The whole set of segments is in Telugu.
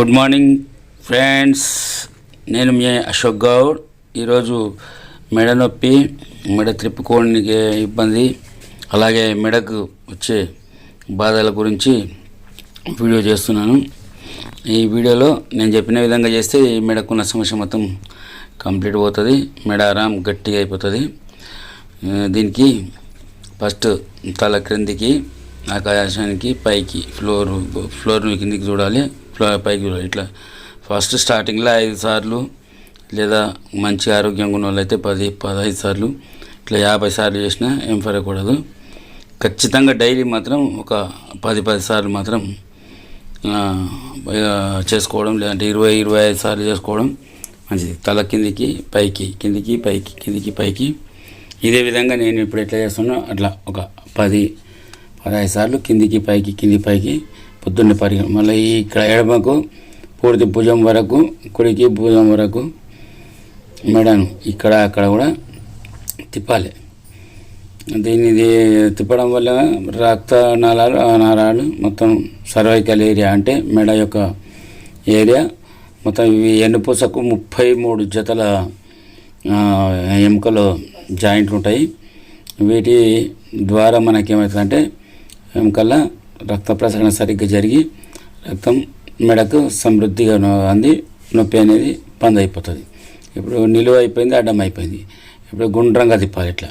Good morning friends. నేను మీ అశోక్ గౌడ్. ఈరోజు మెడ నొప్పి మెడ త్రిప్పుకోవడానికి ఇబ్బంది అలాగే మెడకు వచ్చే బాధల గురించి వీడియో చేస్తున్నాను. ఈ వీడియోలో నేను చెప్పిన విధంగా చేస్తే ఈ మెడకున్న సమస్య మొత్తం కంప్లీట్ పోతుంది మెడ ఆరాం గట్టిగా అయిపోతుంది. దీనికి ఫస్ట్ తల క్రిందికి ఆకాశానికి పైకి ఫ్లోర్ ఫ్లోర్ కిందికి చూడాలి. ఇట్లా పైకి ఇట్లా ఫస్ట్ స్టార్టింగ్లో ఐదు సార్లు లేదా మంచి ఆరోగ్యంగా ఉన్న వాళ్ళైతే పది పదహైదు సార్లు ఇట్లా యాభై సార్లు చేసినా ఏం పడకూడదు. ఖచ్చితంగా డైలీ మాత్రం ఒక పది పది సార్లు మాత్రం చేసుకోవడం లేదంటే ఇరవై ఇరవై ఐదు సార్లు చేసుకోవడం మంచిది. తల కిందికి పైకి కిందికి పైకి కిందికి పైకి. ఇదే విధంగా నేను ఇప్పుడు ఎట్లా చేస్తున్నా అట్లా ఒక పది పదహైదు సార్లు కిందికి పైకి కింది పైకి పొద్దున్నే పరిగె మళ్ళీ ఇక్కడ ఎడమకు పూర్తి భుజం వరకు కుడికి భుజం వరకు మెడను ఇక్కడ అక్కడ కూడా తిప్పాలి. దీన్ని ఇది తిప్పడం వల్ల రక్త నాళాలు ఆ నరాలు మొత్తం సర్వైకల్ ఏరియా అంటే మెడ యొక్క ఏరియా మొత్తం ఇవి ఎన్నుపూసకు ముప్పై మూడు జతల ఎముకలు జాయింట్లు ఉంటాయి. వీటి ద్వారా మనకేమవుతుందంటే ఎముకల రక్త ప్రసరణ సరిగ్గా జరిగి రక్తం మెడకు సమృద్ధిగా అంది. నొప్పి అనేది బంద్ అయిపోతుంది. ఇప్పుడు నిలువ అయిపోయింది అడ్డం అయిపోయింది. ఇప్పుడు గుండ్రంగా తిప్పాలి ఇట్లా.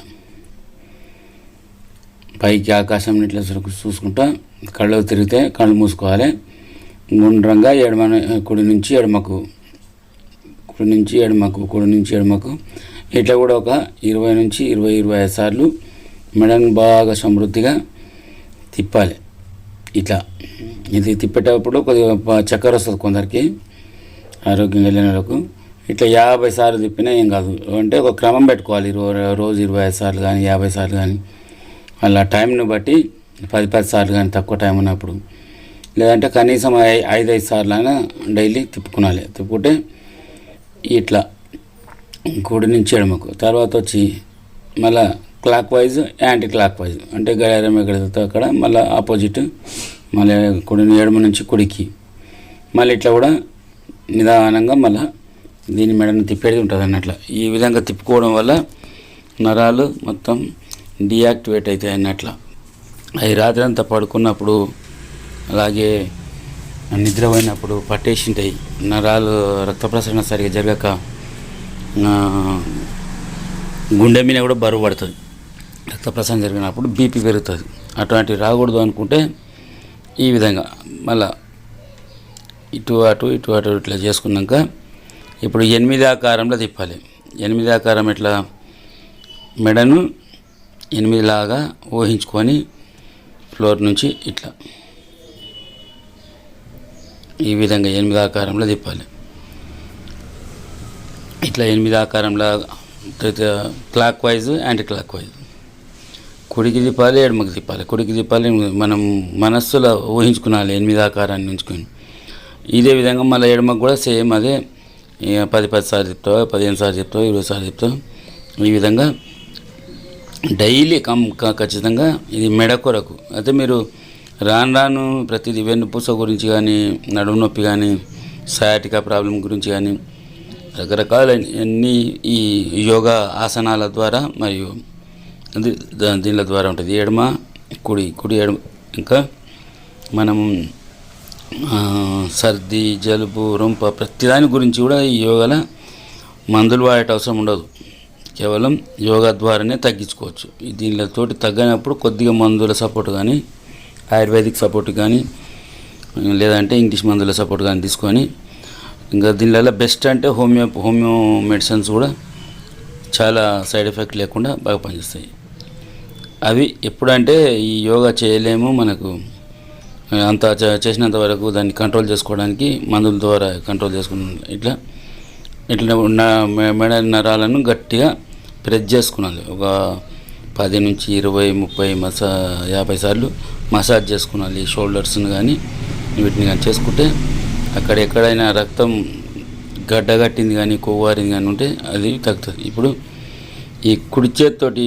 పైకి ఆకాశం ఇట్లా చూసు- చూసుకుంటా కళ్ళు తిరిగితే కళ్ళు మూసుకోవాలి. గుండ్రంగా ఎడమ కుడి నుంచి ఎడమకు కుడి నుంచి ఎడమకు కుడి నుంచి ఎడమకు. ఇట్లా కూడా ఒక ఇరవై నుంచి ఇరవై ఇరవై ఐదు సార్లు మెడను బాగా సమృద్ధిగా తిప్పాలి. ఇట్లా ఇది తిప్పేటప్పుడు కొద్దిగా చక్కెర వస్తుంది కొందరికి ఆరోగ్యం వెళ్ళిన వాళ్ళకు. ఇట్లా యాభై సార్లు తిప్పినా ఏం కాదు. అంటే ఒక క్రమం పెట్టుకోవాలి. రో- రోజు ఇరవై ఐదు సార్లు కానీ యాభై సార్లు కానీ అలా టైంను బట్టి పది పది సార్లు కానీ తక్కువ టైం ఉన్నప్పుడు. లేదంటే కనీసం ఐదు ఐదు సార్లు అయినా డైలీ తిప్పుకునాలి. తిప్పుకుంటే ఇట్లా కుడి నుంచి ఎడమకు. తర్వాత వచ్చి మళ్ళా clockwise anticlockwise అంటే గడియారం ఎక్కడ అక్కడ మళ్ళీ ఆపోజిట్ మళ్ళీ కుడి ఎడమ నుంచి కుడికి. మళ్ళీ ఇట్లా కూడా నిదానంగా మళ్ళీ దీని మెడను తిప్పేది ఉంటుంది అన్నట్లు. ఈ విధంగా తిప్పుకోవడం వల్ల నరాలు మొత్తం డియాక్టివేట్ అవుతాయి అన్నట్ల. అవి రాత్రి అంతా పడుకున్నప్పుడు అలాగే నిద్రపోయినప్పుడు పట్టేసింటాయి నరాలు రక్త ప్రసరణ సరిగా జరగక గుండె మీద కూడా బరువు పడుతుంది. రక్తప్రసరణ జరిగినప్పుడు బీపీ పెరుగుతుంది. అటువంటివి రాకూడదు అనుకుంటే ఈ విధంగా మళ్ళా ఇటు అటు ఇటు అటు ఇట్లా చేసుకున్నాక ఇప్పుడు ఎనిమిది ఆకారంలో తిప్పాలి. ఎనిమిది ఆకారం ఇట్లా మెడను ఎనిమిదిలాగా ఊహించుకొని ఫ్లోర్ నుంచి ఇట్లా. ఈ విధంగా ఎనిమిది ఆకారంలో తిప్పాలి. ఇట్లా ఎనిమిది ఆకారంలో clockwise anticlockwise. కుడికి తిప్పాలి ఎడమకి తిప్పాలి. కుడికి తిప్పాలి మనం మనస్సులో ఊహించుకున్నాలి ఎనిమిది ఆకారాన్ని ఉంచుకొని. ఇదే విధంగా మళ్ళీ ఎడమకు కూడా సేమ్ అదే పది పది సార్లు చెప్తావు పదిహేను సార్లు చెప్తావు ఇరవై సార్లు చెప్తావు ఈ విధంగా డైలీ కం ఖచ్చితంగా ఇది మెడ కొరకు. అయితే మీరు రాను రాను ప్రతిదీ వెన్నుపూస గురించి కానీ నడుము నొప్పి కానీ సయాటికా ప్రాబ్లం గురించి కానీ రకరకాల అన్ని ఈ యోగా ఆసనాల ద్వారా మరియు అది దీనిల ద్వారా ఉంటుంది. ఎడమ కుడి కుడి ఎడమ ఇంకా మనం సర్ది జలుబు రొంప ప్రతిదాని గురించి కూడా ఈ యోగాల మందులు వాడేట అవసరం ఉండదు. కేవలం యోగా ద్వారానే తగ్గించుకోవచ్చు. దీనితోటి తగ్గనప్పుడు కొద్దిగా మందుల సపోర్ట్ కానీ ఆయుర్వేదిక్ సపోర్ట్ కానీ లేదంటే ఇంగ్లీష్ మందుల సపోర్ట్ కానీ తీసుకొని ఇంకా దీనివల్ల బెస్ట్ అంటే హోమియో హోమియో మెడిసిన్స్ కూడా చాలా సైడ్ ఎఫెక్ట్ లేకుండా బాగా పనిచేస్తాయి. అవి ఎప్పుడంటే ఈ యోగా చేయలేము మనకు. అంత చేసినంత వరకు దాన్ని కంట్రోల్ చేసుకోవడానికి మందుల ద్వారా కంట్రోల్ చేసుకున్నాను ఇట్లా ఇట్లా ఉన్న మె- మెడ నరాలను గట్టిగా ప్రెస్ చేసుకున్నాను ఒక పది నుంచి ఇరవై ముప్పై మసా యాభై సార్లు మసాజ్ చేసుకున్నాలి షోల్డర్స్ని కానీ వీటిని కానీ చేసుకుంటే అక్కడ ఎక్కడైనా రక్తం గడ్డగట్టింది కానీ కొవ్వారింది కానీ ఉంటే అది తగ్గుతుంది. ఇప్పుడు ఈ కుడి చేతితోటి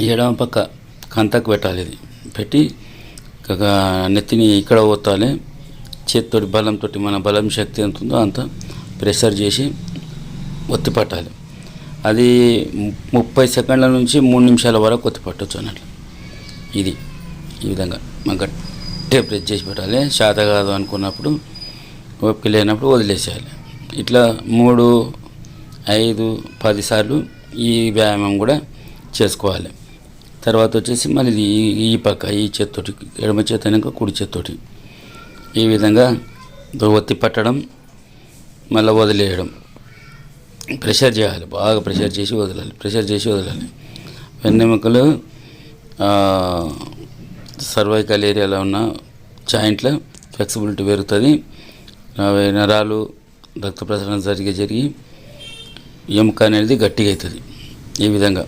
ఎడమ పక్క కంతకు పెట్టాలి ఇది. పెట్టి ఒక నెత్తిని ఇక్కడ పోతాలి. చేతితోటి బలంతో మన బలం శక్తి ఎంత ఉందో అంత ప్రెషర్ చేసి ఒత్తి పట్టాలి. అది ము- ముప్పై సెకండ్ల నుంచి మూడు నిమిషాల వరకు ఒత్తి పట్టవచ్చు అన్నట్లు. ఇది ఈ విధంగా. మనం గట్టే ప్రెస్ చేసి పెట్టాలి. శాత కాదు అనుకున్నప్పుడు ఓపిక లేనప్పుడు వదిలేసేయాలి. ఇట్లా మూడు ఐదు పదిసార్లు ఈ వ్యాయామం కూడా చేసుకోవాలి. తర్వాత వచ్చేసి మళ్ళీ ఈ ఈ పక్క ఈ చేత్తోటి ఎడమ చేత అయినాక కుడి చేత్తోటి. ఈ విధంగా ఒత్తి పట్టడం మళ్ళీ వదిలేయడం. ప్రెషర్ చేయాలి బాగా ప్రెషర్ చేసి వదలాలి ప్రెషర్ చేసి వదలాలి. వెన్నెముకలు సర్వైకల్ ఏరియాలో ఉన్న జాయింట్లో ఫ్లెక్సిబిలిటీ పెరుగుతుంది. అవి నరాలు రక్త ప్రసరణ జరిగి జరిగి ఎముక అనేది గట్టిగా అవుతుంది ఈ విధంగా.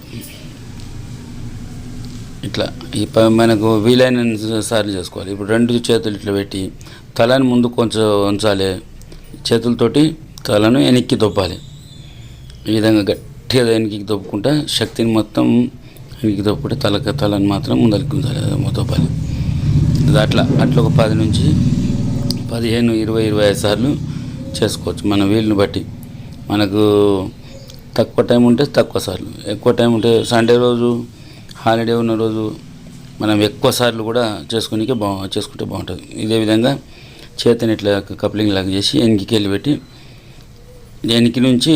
ఇట్లా. ఈ మనకు వీలైన సార్లు చేసుకోవాలి. ఇప్పుడు రెండు చేతులు ఇట్లా పెట్టి తలని ముందు కొంచెం ఉంచాలి. చేతులతోటి తలను వెనక్కి దొబ్బాలి. ఈ విధంగా గట్టిగా వెనక్కి దొప్పుకుంటా శక్తిని మొత్తం వెనక్కి దొప్పుకుంటే తల తలని మాత్రం ముందరికి ఉంచాలి. దొబ్బాలి. అట్లా అట్లా ఒక పది నుంచి పదిహేను ఇరవై ఇరవై ఐదు సార్లు చేసుకోవచ్చు. మన వీలుని బట్టి. మనకు తక్కువ టైం ఉంటే తక్కువ సార్లు. ఎక్కువ టైం ఉంటే సండే రోజు హాలిడే ఉన్న రోజు మనం ఎక్కువ సార్లు కూడా చేసుకునే బా చేసుకుంటే బాగుంటుంది. ఇదే విధంగా చేతిని ఇట్లా కప్లింగ్ లాగా చేసి వెనక్కి వెళ్ళి పెట్టి ఎనికి నుంచి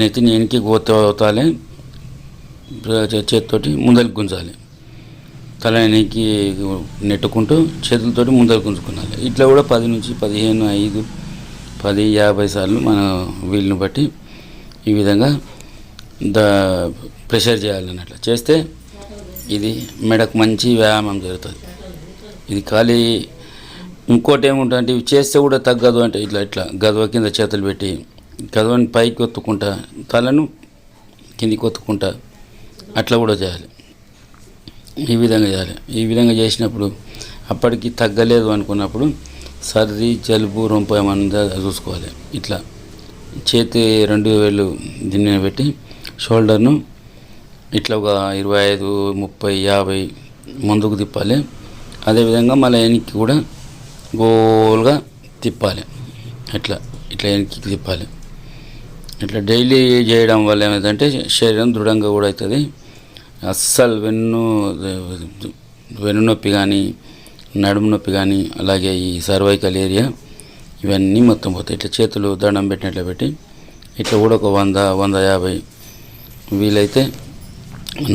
నెత్తిని వెనక్కి పోతాలి చేతితోటి ముందరికి గుంజాలి. తల ఎనికి నెట్టుకుంటూ చేతులతోటి ముందరికి గుంజుకున్నాలి. ఇట్లా కూడా పది నుంచి పదిహేను ఐదు పది యాభై సార్లు మన వీలుని బట్టి ఈ విధంగా ద ప్రెషర్ చేయాలని అట్లా చేస్తే ఇది మెడకు మంచి వ్యాయామం జరుగుతుంది. ఇది ఖాళీ ఇంకోటి ఏముంటుందంటే ఇవి చేస్తే కూడా తగ్గదు అంటే ఇట్లా ఇట్లా గదవ కింద చేతులు పెట్టి గదవని పైకి ఒత్తుకుంటా తలను కిందికి ఒత్తుకుంటా అట్లా కూడా చేయాలి. ఈ విధంగా చేయాలి. ఈ విధంగా చేసినప్పుడు అప్పటికి తగ్గలేదు అనుకున్నప్పుడు సర్ది జలుబు రొంప ఏమన్నా చూసుకోవాలి. ఇట్లా చేతి రెండు వేలు దీన్ని పెట్టి షోల్డర్ను ఇట్లా ఒక ఇరవై ఐదు ముప్పై యాభై ముందుకు తిప్పాలి. అదేవిధంగా మళ్ళీ వెనక్కి కూడా గోల్గా తిప్పాలి. ఇట్లా ఇట్లా వెనక్కి తిప్పాలి. ఇట్లా డైలీ చేయడం వల్ల ఏమైందంటే శరీరం దృఢంగా కూడా అవుతుంది. అస్సలు వెన్ను వెన్ను నొప్పి కానీ నడుము నొప్పి కానీ అలాగే ఈ సర్వైకల్ ఏరియా ఇవన్నీ మొత్తం పోతాయి. ఇట్లా చేతులు దండం పెట్టినట్లు పెట్టి ఇట్లా కూడా ఒక వంద వంద యాభై వీలైతే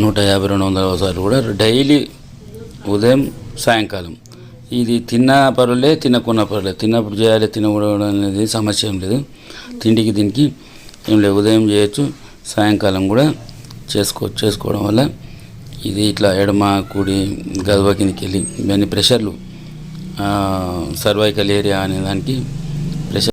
నూట యాభై రెండు వందల సార్లు కూడా డైలీ ఉదయం సాయంకాలం. ఇది తిన్న పర్వాలే తినకున్న పర్వాలేదు తిన్నప్పుడు చేయాలి తినకూడదు అనేది సమస్య ఏం లేదు. తిండికి దీనికి ఏం లేదు. ఉదయం చేయొచ్చు సాయంకాలం కూడా చేసుకో చేసుకోవడం వల్ల ఇది ఇట్లా ఎడమ కుడి గదవ కిందకి వెళ్ళి ఇవన్నీ ప్రెషర్లు సర్వైకల్ ఏరియా అనే దానికి ప్రెషర్